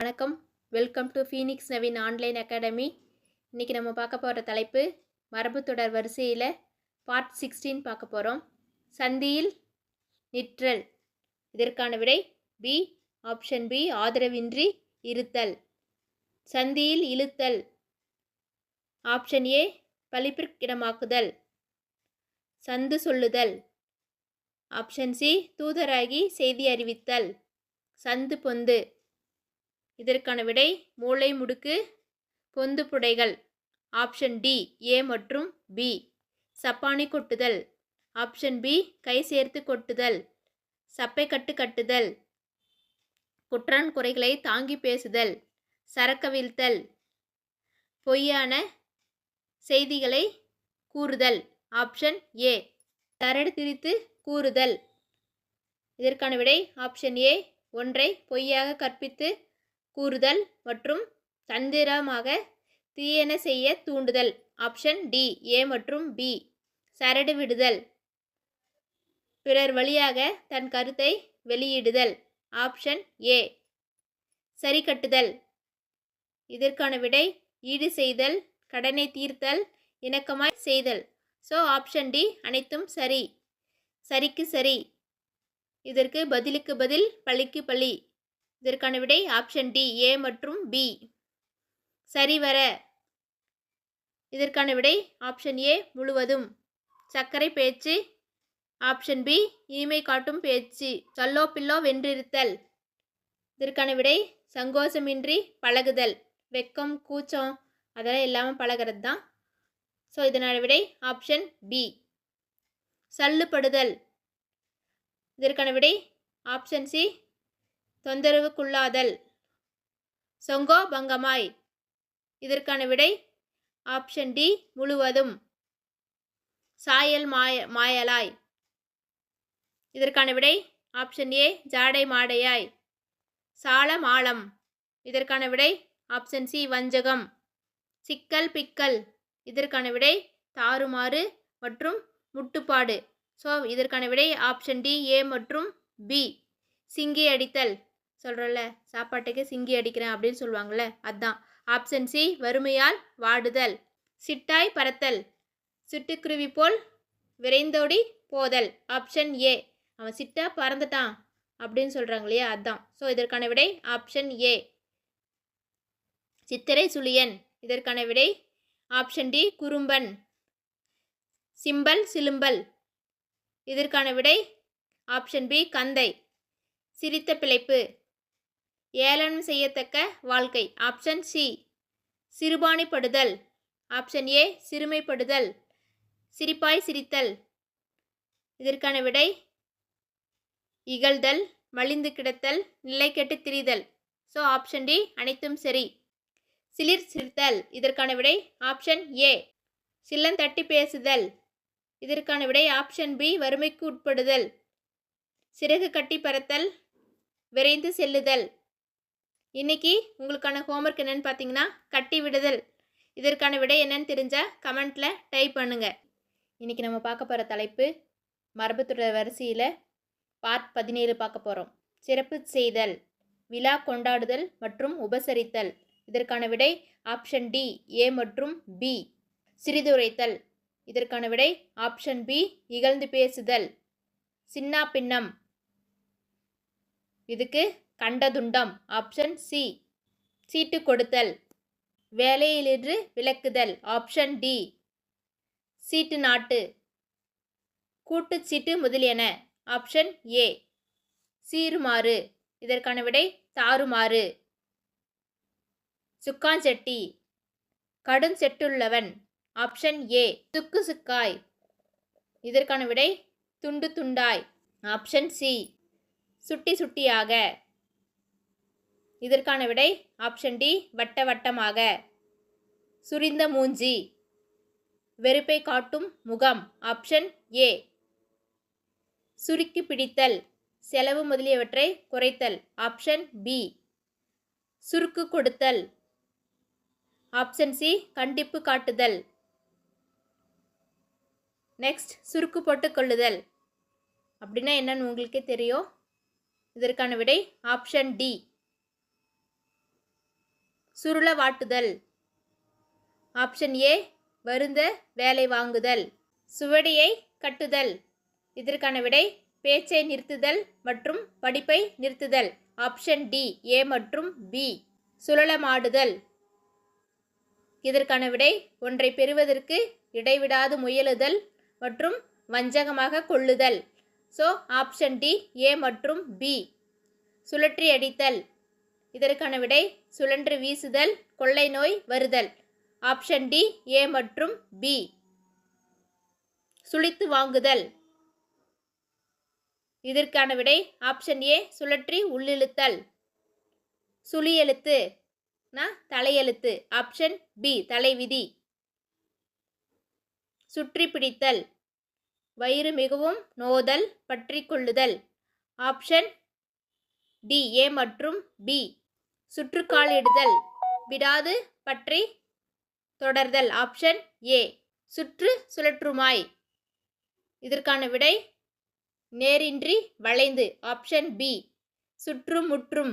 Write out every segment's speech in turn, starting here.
வணக்கம். Welcome to Phoenix Naveen online academy இன்றைக்கி நம்ம பார்க்க போகிற தலைப்பு மரபு தொடர் வரிசையில் பார்ட் சிக்ஸ்டீன் பார்க்க போகிறோம் சந்தியில் நிற்றல். இதற்கான விடை பி ஆப்ஷன் பி ஆதரவின்றி இருத்தல். சந்தியில் இழுத்தல். ஆப்ஷன் ஏ பழிப்பிற்கிடமாக்குதல். சந்து சொல்லுதல். ஆப்ஷன் சி தூதராகி செய்தி அறிவித்தல். சந்து பொந்து. இதற்கான விடை மூளை முடுக்கு பொந்து புடைகள். ஆப்ஷன் டி ஏ மற்றும் பி. சப்பானி கொட்டுதல். ஆப்ஷன் பி கை சேர்த்து கொட்டுதல். சப்பை கட்டு கட்டுதல். குற்றான் குறைகளை தாங்கி பேசுதல். சரக்கவிழ்த்தல் பொய்யான செய்திகளை கூறுதல். ஆப்ஷன் ஏ தரடு திரித்து கூறுதல். இதற்கான விடை ஆப்ஷன் ஏ ஒன்றை பொய்யாக கற்பித்து கூறுதல் மற்றும் தந்திரமாக தீயன செய்ய தூண்டுதல். ஆப்ஷன் டி ஏ மற்றும் பி சரடு விடுதல். பிறர் வழியாக தன் கருத்தை வெளியிடுதல். ஆப்ஷன் ஏ சரி கட்டுதல் இதற்கான விடை ஈடு செய்தல் கடனை தீர்த்தல் இணக்கமாய் செய்தல். ஸோ ஆப்ஷன் டி அனைத்தும் சரி. சரிக்கு சரி. இதற்கு பதிலுக்கு பதில் பழிக்கு பழி இதற்கான விடை ஆப்ஷன் டி ஏ மற்றும் பி சரிவர இதற்கான விடை ஆப்ஷன் ஏ முழுவதும். சர்க்கரை பேச்சு ஆப்ஷன் பி இனிமை காட்டும் பேச்சு சொல்லோ பில்லோ வென்றிருத்தல். இதற்கான விடை சங்கோஷமின்றி பழகுதல் வெக்கம் கூச்சம் அதெல்லாம் இல்லாமல் பழகிறது தான் ஸோ இதனோட விடை ஆப்ஷன் பி சல்லுபடுதல். இதற்கான விடை ஆப்ஷன் சி தொந்தரவுக்குள்ளாதல். சொங்கோ பங்கமாய். இதற்கான விடை ஆப்ஷன் டி முழுவதும். சாயல் மாய மாயலாய். இதற்கான விடை ஆப்ஷன் ஏ ஜாடை மாடையாய். சால மாலம் இதற்கான விடை ஆப்ஷன் சி வஞ்சகம். சிக்கல் பிக்கல். இதற்கான விடை தாறுமாறு மற்றும் முட்டுப்பாடு. ஸோ இதற்கான விடை ஆப்ஷன் டி ஏ மற்றும் பி. சிங்கி அடித்தல். சொல்கிறோம்ல சாப்பாட்டுக்கு சிங்கி அடிக்கிறேன் அப்படின்னு சொல்லுவாங்கள்ல அதான். ஆப்ஷன் சி வறுமையால் வாடுதல். சிட்டாய் பறத்தல். சிட்டுக்குருவி போல் விரைந்தோடி போதல். ஆப்ஷன் ஏ அவன் சிட்டா பறந்துட்டான் அப்படின்னு சொல்கிறாங்க இல்லையா அதான். ஸோ இதற்கான விடை ஆப்ஷன் ஏ சித்திரை சுழியன். இதற்கான விடை ஆப்ஷன் டி குறும்பன். சிம்பல் சிலும்பல். இதற்கான விடை ஆப்ஷன் பி கந்தை. சிரித்த பிழைப்பு. ஏளனம் செய்யத்தக்க வாழ்க்கை. ஆப்ஷன் சி சிறுபாணிப்படுதல். ஆப்ஷன் ஏ சிறுமைப்படுதல். சிரிப்பாய் சிரித்தல். இதற்கான விடை இகழ்தல் மலிந்து கிடத்தல் நிலை கெட்டு திரிதல். ஸோ ஆப்ஷன் டி அனைத்தும் சரி. சிலிர் சிரித்தல். இதற்கான விடை ஆப்ஷன் ஏ சில்லந்தட்டி பேசுதல். இதற்கான விடை ஆப்ஷன் பி வறுமைக்கு உட்படுதல். சிறகு கட்டி பறத்தல் விரைந்து செல்லுதல். இன்னைக்கு உங்களுக்கான ஹோம்ஒர்க் என்னென்னு பார்த்தீங்கன்னா கட்டி விடுதல். இதற்கான விடை என்னன்னு தெரிஞ்சால் கமெண்ட்டில் டைப் பண்ணுங்கள் இன்றைக்கி நம்ம பார்க்க போகிற தலைப்பு மரபுத்தொடர் வரிசையில் பார்ட் பதினேழு பார்க்க போகிறோம் சிறப்பு செய்தல் விழா கொண்டாடுதல் மற்றும் உபசரித்தல். இதற்கான விடை ஆப்ஷன் டி ஏ மற்றும் பி சிறிதுரைத்தல். இதற்கான விடை ஆப்ஷன் பி இகழ்ந்து பேசுதல். சின்னா பின்னம் இதுக்கு கண்டதுண்டம். ஆப்ஷன் சி சீட்டு கொடுத்தல். வேலையிலிருந்து விலக்குதல். ஆப்ஷன் டி சீட்டு நாட்டு. கூட்டு சீட்டு முதலியன. ஆப்ஷன் ஏ சீருமாறு இதற்கான விடை தாறுமாறு. சுக்காஞ்செட்டி கடும் செட்டுள்ளவன். ஆப்ஷன் ஏ சுக்கு சுக்காய். இதற்கான விடை துண்டு துண்டாய். ஆப்ஷன் சி சுட்டி சுட்டியாக. இதற்கான விடை ஆப்ஷன் டி வட்ட வட்டமாக சுரிந்த மூஞ்சி. வெறுப்பை காட்டும் முகம் ஆப்ஷன் ஏ சுருக்கி பிடித்தல் செலவு முதலியவற்றை குறைத்தல் ஆப்ஷன் பி சுருக்கு கொடுத்தல். ஆப்ஷன் சி கண்டிப்பு காட்டுதல். நெக்ஸ்ட் சுருக்கு போட்டு கொள்ளுதல். அப்படின்னா என்னன்னு உங்களுக்கே தெரியும். இதற்கான விடை ஆப்ஷன் டி சுருள வாட்டுதல் ஆப்ஷன் ஏ வருந்த வேலை வாங்குதல். சுவடியை கட்டுதல். இதற்கான விடை பேச்சை நிறுத்துதல் மற்றும் படிப்பை நிறுத்துதல். ஆப்ஷன் டி ஏ மற்றும் பி சுழலமாடுதல். இதற்கான விடை ஒன்றை பெறுவதற்கு இடைவிடாது முயலுதல் மற்றும் வஞ்சகமாக கொள்ளுதல். ஸோ ஆப்ஷன் டி ஏ மற்றும் பி சுழற்றி அடித்தல் இதற்கான விடை சுழன்று வீசுதல் கொள்ளை நோய் வருதல். ஆப்ஷன் டி ஏ மற்றும் பி சுழித்து வாங்குதல். இதற்கான விடை ஆப்ஷன் ஏ சுழற்றி உள்ளிழுத்தல். சுழியெழுத்து. தலையெழுத்து. ஆப்ஷன் பி தலைவிதி. சுற்றி பிடித்தல் வயிறு மிகவும் நோதல் பற்றி கொள்ளுதல். ஆப்ஷன் டி ஏ மற்றும் பி சுற்றுக்காலிடுதல் விடாது பற்றி தொடர்தல். ஆப்ஷன் ஏ சுற்று சுழற்றுமாய். இதற்கான விடை நேரின்றி வளைந்து. ஆப்ஷன் பி சுற்றும் முற்றும்.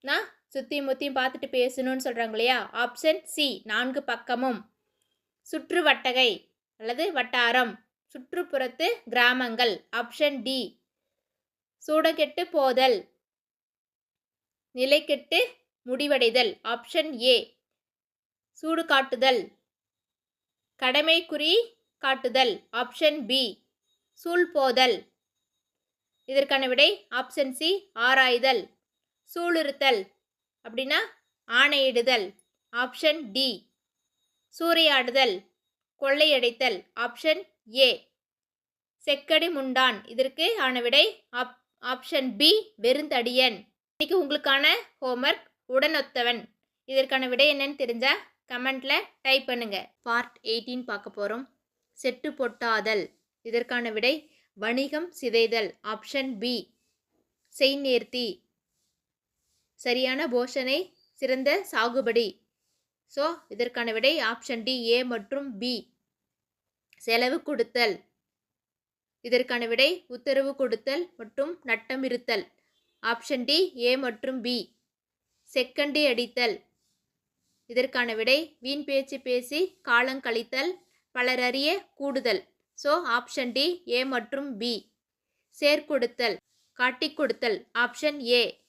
நான் சுற்றி முத்தியும் பார்த்துட்டு பேசணும்னு சொல்கிறாங்க இல்லையா? ஆப்ஷன் சி நான்கு பக்கமும். சுற்று வட்டகை அல்லது வட்டாரம். சுற்றுப்புறத்து கிராமங்கள். ஆப்ஷன் டி சூடகெட்டு போதல். நிலைக்கெட்டு முடிவடைதல். ஆப்ஷன் ஏ சூடு காட்டுதல் கடமை குறி காட்டுதல். ஆப்ஷன் பி சூழ் போதல். இதற்கான விடை ஆப்ஷன் சி ஆராய்தல். சூளுறுத்தல் அப்படின்னா ஆணையிடுதல். ஆப்ஷன் டி சூறையாடுதல். கொள்ளையடைத்தல். ஆப்ஷன் ஏ செக்கடி முண்டான். இதற்கு ஆன விடை ஆப் ஆப்ஷன் பி வெறுந்தடியன். இன்றைக்கி உங்களுக்கான ஹோம்ஒர்க் உடனொத்தவன். இதற்கான விடை என்னன்னு தெரிஞ்சால் கமெண்டில் டைப் பண்ணுங்கள் பார்ட் எயிட்டீன் பார்க்க போகிறோம் செட்டு பொட்டாதல். இதற்கான விடை வணிகம் சிதைதல். ஆப்ஷன் பி செய்நேர்த்தி சரியான போஷனை சிறந்த சாகுபடி. ஸோ இதற்கான விடை ஆப்ஷன் டி ஏ மற்றும் பி செலவு கொடுத்தல். இதற்கான விடை உத்தரவு கொடுத்தல் மற்றும் நட்டம் இருத்தல் ஆப்ஷன் டி ஏ மற்றும் பி. செக்கண்டி அடித்தல். இதற்கான விடை வீண் பேச்சு பேசி காலங்கழித்தல் பலரறிய கூடுதல். ஸோ ஆப்ஷன் டி ஏ மற்றும் பி. சேர்க்கொடுத்தல் காட்டிக் கொடுத்தல் ஆப்ஷன் ஏ.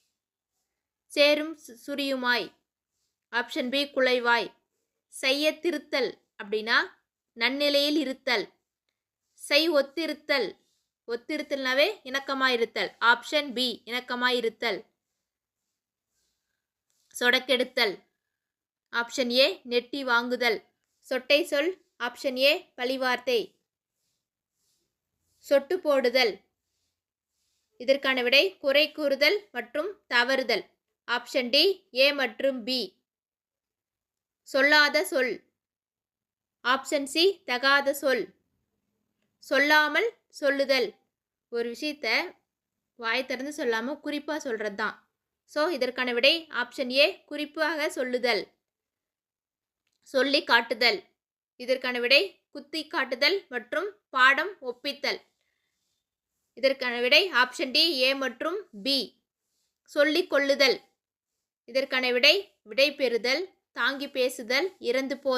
சேரும் சு- சுரியுமாய். Option B குலைவாய். செய்ய திருத்தல் அப்படின்னா நன்னிலையில் இருத்தல். செய் ஒத்திருத்தல். ஒத்திருத்தல்னாவே இணக்கமாயிருத்தல். ஆப்ஷன் பி இணக்கமாயிருத்தல். சொடக்கெடுத்தல். ஆப்ஷன் ஏ நெட்டி வாங்குதல். சொட்டை சொல். ஆப்ஷன் ஏ பழிவார்த்தை. சொட்டு போடுதல். இதற்கான விடை குறை கூறுதல் மற்றும் தவறுதல். ஆப்ஷன் டி ஏ மற்றும் பி சொல்லாத சொல். ஆப்ஷன் சி தகாத சொல். சொல்லாமல் சொல்லுதல். ஒரு விஷயத்த வாய் திறந்து சொல்லாமல் குறிப்பாக சொல்கிறது தான் ஸோ இதற்கான விடை ஆப்ஷன் ஏ குறிப்பாக சொல்லுதல். சொல்லி காட்டுதல். இதற்கான விடை குத்தி காட்டுதல் மற்றும் பாடம் ஒப்பித்தல். இதற்கான விடை ஆப்ஷன் டி ஏ மற்றும் பி சொல்லி கொள்ளுதல். இதற்கான விடை விடை பெறுதல் தாங்கி பேசுதல் இறந்து போ